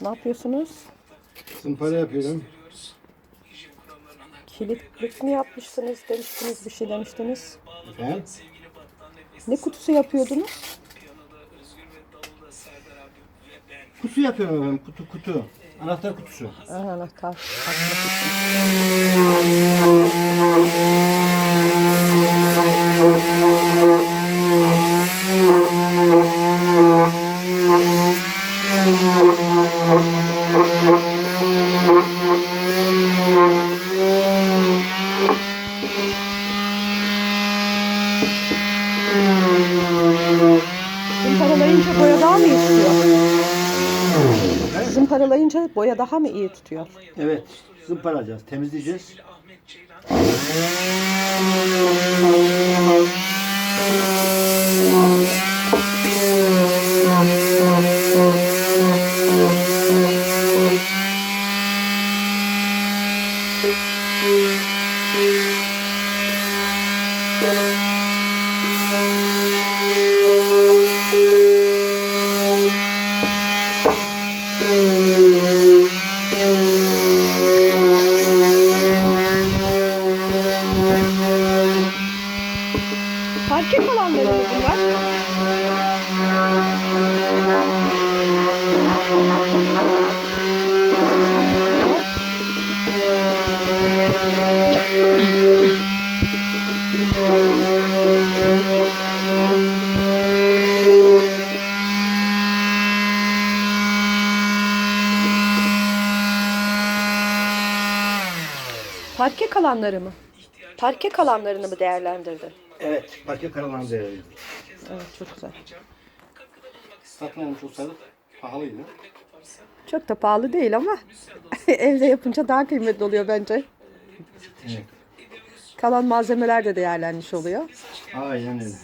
Ne yapıyorsunuz? Zımpara yapıyorum. Kilitlik mi yapmışsınız demiştiniz, bir şey demiştiniz. Efendim? Ne kutusu yapıyordunuz? Kutu yapıyorum efendim. Kutu kutu. Anahtar kutusu. Aha, anahtar açmak için. Zımparalayınca boya daha mı iyi tutuyor? Zımparalayınca boya daha mı iyi tutuyor? Evet. Zımparayacağız. Temizleyeceğiz. Parke kalanları mı bunlar? Parke kalanları mı? Parke kalanlarını mı değerlendirdin? Evet. Parke karalanı değerli. Evet çok güzel. Satmamış olsaydık pahalıydı. Çok da pahalı değil ama evde yapınca daha kıymetli oluyor bence. Evet. Kalan malzemeler de değerlenmiş oluyor. Aynen öyle.